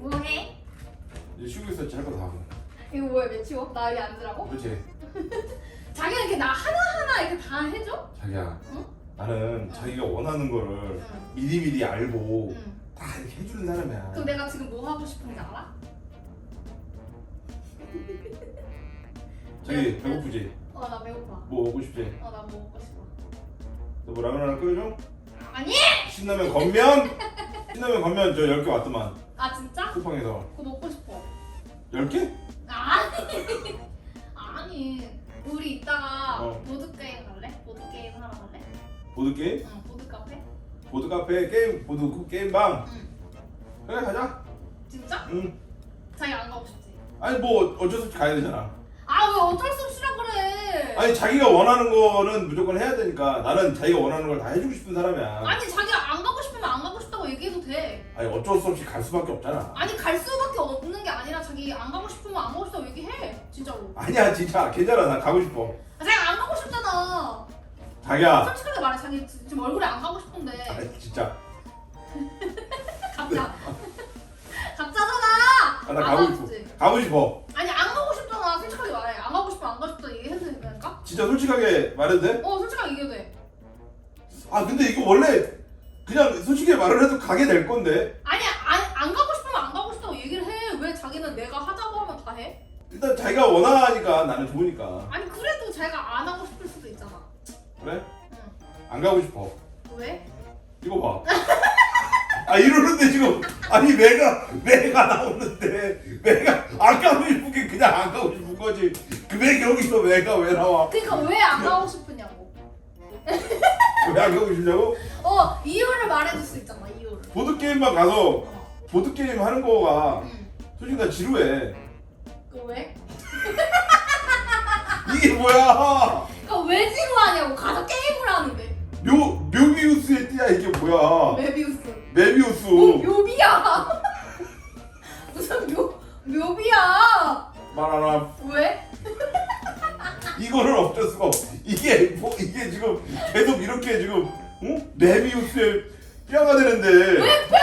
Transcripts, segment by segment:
뭐해? 이제 쉬고 있었지 할 거 다 하고. 이거 뭐야 왜 치워? 나 여기 앉으라고? 그렇지. 자기가 이렇게 나 하나하나 이렇게 다 해줘? 자기야. 응? 나는 자기가 원하는 거를 응. 미리미리 알고 응. 다 이렇게 해주는 사람이야. 그럼 내가 지금 뭐 하고 싶은지 알아? 자기 배고프지? 어 나 배고파. 뭐 먹고 싶지? 어 나 뭐 먹고 싶어. 너 뭐 라면 하나 끓여줘? 아니? 신라면 건면? 신라면 건면 저 10개 왔더만 아 진짜? 쿠팡에서 그거 먹고 싶어. 10개? 아니. 아니. 우리 이따가 어. 보드 게임 갈래? 보드 게임 하러 갈래? 보드게임? 응. 보드 카페? 보드카페 게임 보드 그 게임방 응. 그래 가자 진짜? 응 자기 안 가고 싶지? 아니 뭐 어쩔 수 없이 가야 되잖아 아 왜 어쩔 수 없이라 그래? 아니 자기가 원하는 거는 무조건 해야 되니까 나는 자기가 원하는 걸 다 해주고 싶은 사람이야 아니 자기가 안 가고 싶으면 안 가고 돼. 아니 어쩔 수 없이 갈 수밖에 없잖아 아니 갈 수밖에 없는 게 아니라 자기 안 가고 싶으면 안 가고 싶다고 얘기해. 진짜로. 아니야 진짜 괜찮아 나 가고 싶어 아, 자기가 안 가고 싶잖아. 자기야 솔직하게 말해 자기 지- 지금 얼굴에 안 가고 싶은데 아니 진짜 가짜. 가짜잖아. 아, 나 안 가고 싶어 싶지? 가고 싶어 아니 안 가고 싶잖아. 솔직하게 말해. 안 가고 싶으면 안 가고 싶다 얘기해도 되니까? 진짜 솔직하게 말해도 돼? 어 솔직하게 얘기해도 돼. 아 근데 이거 원래 그냥 솔직히 말을 해도 가게 될 건데 아니 안, 안 가고 싶으면 안 가고 싶다고 얘기를 해. 왜 자기는 내가 하자고 하면 다 해? 일단 자기가 원하니까 나는 좋으니까 아니 그래도 자기가 안 하고 싶을 수도 있잖아. 그래? 응. 안 가고 싶어 왜? 이거 봐. 아 이러는데 지금 아니 내가 내가 나오는데 내가 안 가고 싶은 게 그냥 안 가고 싶은 거지. 그왜 여기서 왜가 왜 나와? 그러니까 왜 안 가고 싶으냐고. 왜 안 가고 싶냐고? 어 이유를 말해줄 수 있잖아 이유를. 보드 게임만 가서 보드 게임 하는 거가 응. 솔직히 나 지루해. 그 왜? 이게 뭐야? 그러니까 왜 지루하냐고 가서 게임을 하는데. 묘 묘비우스의 띠야 이게 뭐야? 메비우스. 메비우스. 뭐 묘비야. 무슨 묘 묘비야. 말하라. 왜? 이거를 어쩔 수가 없어. 이게 뭐 이게 지금 계속 이렇게 지금 어? 메비우스의 뼈가 되는데. 왜 뼈야?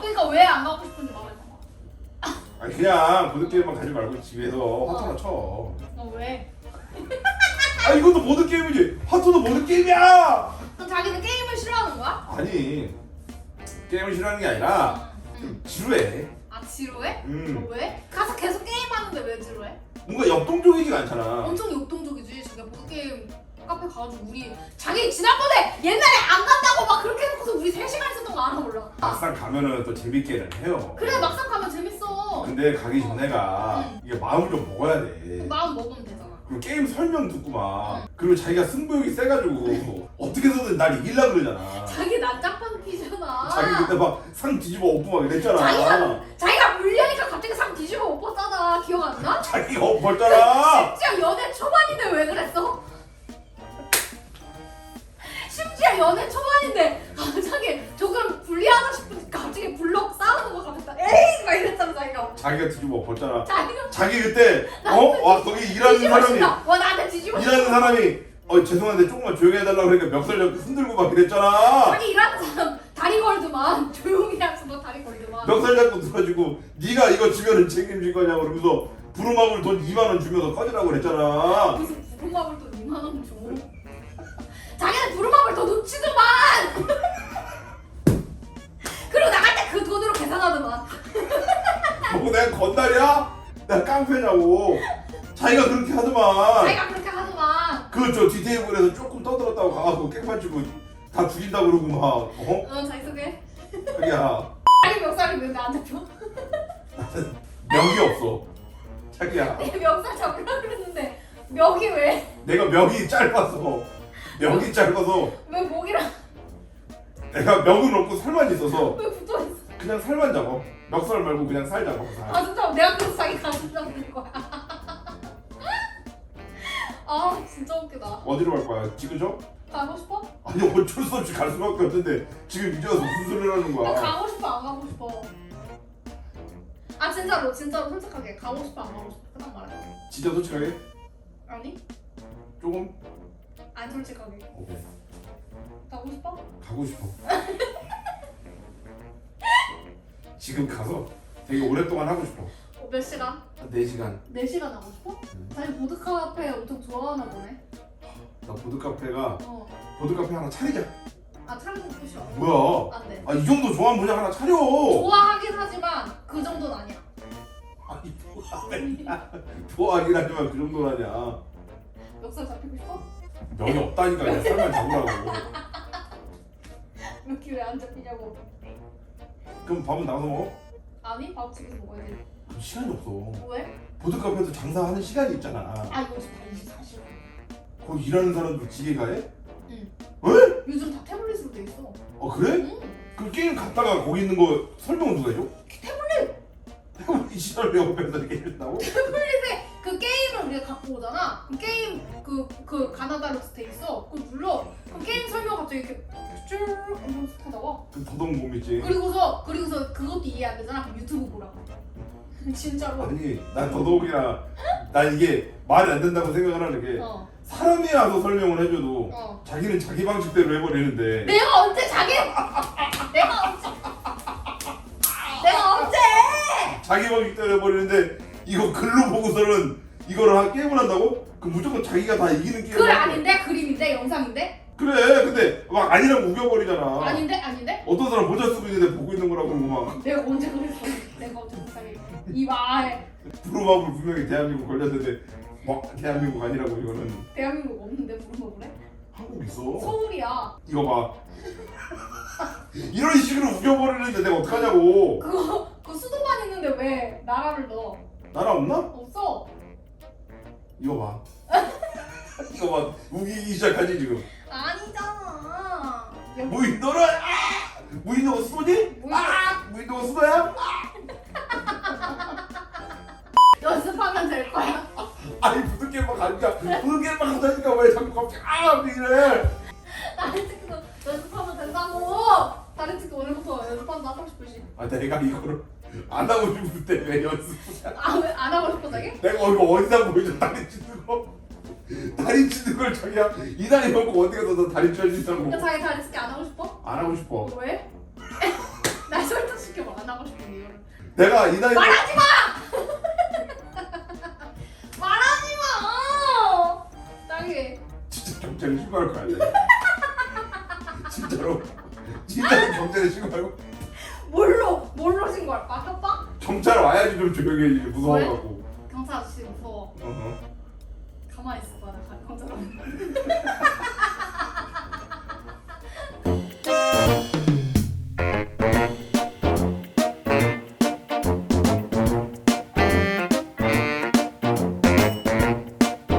그러니까 왜안 가고 싶은지. 아니 그냥 보드 게임만 가지 말고 집에서 화투나 쳐. 어 왜? 아 이것도 보드 게임이지. 화투도 보드 게임이야. 그럼 자기는 게임을 싫어하는 거야? 아니 게임을 싫어하는 게 아니라. 좀 지루해. 아 지루해? 음 어, 왜? 가서 계속 게임하는데 왜 지루해? 뭔가 역동적이지가 않잖아. 엄청 가가지고 우리 자기 지난번에 옛날에 안 간다고 막 그렇게 해놓고서 우리 3시간 있었던 거 알아 몰라? 막상 가면은 또 재밌게는 해요. 그래 막상 가면 재밌어. 근데 가기 전에가 응. 이게 마음을 좀 먹어야 돼. 마음 먹으면 되잖아. 그리고 게임 설명 듣고 막 그리고 자기가 승부욕이 세가지고 어떻게 해서든 날 이기려 그러잖아. 자기 난장판 피잖아. 자기 그때 막 상 뒤집어 엎고 막 이랬잖아. 자기가 자기가 불리하니까 갑자기 상 뒤집어 엎었잖아. 기억 안 나? 자기가 엎었잖아. 자기가. 뒤집어 엎었잖아. 자기가 자기 그때 어? 와 거기 일하는 뒤집어 사람이. 와 나한테 뒤집어 일하는. 사람이 어 죄송한데 조금만 조용히 해달라고 그러니까 멱살 잡고 흔들고 막 이랬잖아. 자기 일하는 사람 다리 걸더만 조용히 하면서 너 다리 걸더만. 멱살 잡고 들어가지고 네가 이거 지면은 책임질 거냐고 그러면서 부루마블 돈 2만 원 주면서 꺼지라고 그랬잖아. 무슨 부루마블 돈 2만 원 줘. 자기는 부루마블 더 놓치더만. 그리고 때그 돈으로 계산하더만. 뭐 내가 건달이야? 내가 깡패냐고. 자기가 그렇게 하더만. 자기가 그렇게 하더만. 그저 뒤테이블에서 조금 떠들었다고 가갖고 깽판 치고 다 죽인다 그러고 막 어? 어 자기 소개. 자기야 자기 멱살이 왜 안 잡혀? 명이 없어. 자기야 내 멱살 잡으려 그랬는데 멱이 왜? 내가 명이 짧아서 명이 짧아서 왜 목이랑 내가 명은 없고 살만 있어서 왜 붙어 있어? 그냥 살만 잡아. 멱살 말고 그냥 살 잡아. 살. 아 진짜 내가 그래서 자기 가슴 잡는 거야. 아 진짜 웃기다. 어디로 갈 거야? 지그죠? 가고 싶어? 아니 어쩔 수 없이 갈 수밖에 없는데 지금 이제 와서 무슨 소리를 하는 너 거야? 가고 싶어 안 가고 싶어? 아 진짜로 진짜로 솔직하게 가고 싶어 안 가고 싶어? 그냥 말해. 진짜 솔직하게 아니 조금 안 솔직하게 오케이. 가고 싶어? 가고 싶어. 지금 가서 되게 오랫동안 하고 싶어. 어, 몇 시간? 한 4시간. 4시간 하고 싶어? 자기 보드카페 엄청 좋아하나 보네 나 보드카페가 어. 보드카페 하나 차리자. 아 트랑크 부셔 뭐야? 안 돼 아 이 정도 좋아하면 그냥 하나 차려. 좋아하긴 하지만 그 정도는 아니야 아니? 좋아하긴 하지만 그 정도라냐. 멱살 잡히고 싶어? 명이 없다니까 그냥 살만 잡으라고. 몇 킬로에 안 잡히냐고 그럼 밥은 나가서 먹어? 아니 밥 집에서 먹어야지 그럼 시간이 없어. 왜? 보드카페에서 장사하는 시간이 있잖아. 아 요즘 다 24시간 거기 일하는 사람들 지게가 해? 응. 왜? 요즘 다 태블릿으로 돼 있어 어 그래? 응그 게임 갔다가 거기 있는 거 설명은 누가 해줘? 태블릿 태블릿 시절 옆에서 이렇게 해준다고? 태블릿에 그 게임을 우리가 갖고 오잖아 그 게임 그, 그 가나다로 돼 있어 그 더더욱 못 믿지. 그리고서 그리고서 그것도 이해 안 되잖아 그럼 유튜브 보라고. 진짜로. 아니 난 더더욱이나 난 이게 말이 안 된다고 생각을 하는 게 어. 사람이 와서 설명을 해줘도 어. 자기는 자기 방식대로 해버리는데. 내가 언제 자기 내가 언제 내가 언제? 자기 방식대로 해버리는데 이거 글로 보고서는 이거를 한 게임을 한다고? 그 무조건 자기가 다 이기는 게임을 글 거야. 아닌데? 그림인데? 영상인데 그래 근데 막 아니라고 우겨버리잖아. 아닌데? 아닌데? 어떤 사람 모자 쓰고 있는데 보고 있는 거라고 그러고 막. 내가 언제 그랬어 내가 언제 불쌍해 이말 브루마블 분명히 대한민국 걸렸는데 막 대한민국 아니라고 이거는. 대한민국 없는데 부르마블에? 한국 있어. 서울이야. 이거 봐. 이런 식으로 우겨버리는데 내가 어떡하냐고. 그거 그 수도만 있는데 왜 나라를 넣어? 나라 없나? 없어. 이거 봐. 이거 봐. 우기기 시작하지 지금. 여기 무인 너는 아! 무인 너가 수도니? 무인- 아! 무인 너가 수도야? 연습하면 될 거야 아니 무슨 게임만 가니까 무슨 게임만 가자니까 왜 자꾸 갑자기 아 이래 다른 친구도 연습하면 된다고 다른 친구 오늘부터 연습한다 하고 싶으시 아 내가 이거를 안 하고 싶을 때왜 연습을 아왜 안 하고 싶어 자기? 내가 이거 어디다 찢는 거 다리 찢는 걸 자기야 이 나이 먹고 어디 가서 너 다리 찢어진다고 그러니까 자기 다른 친구 안 하고 싶어? 안 하고 싶어 왜? 날 설득시켜봐 안 하고 싶은 이유를 내가 이 나이 말하지 마! 말하지 마! 자기 진짜 경찰에 신고할 거야 내가. 진짜로 진짜로 경찰에 신고하고 뭘로 뭘로 신고할까? 협박? 경찰 와야지 좀 조용히 해 이게 무서워갖고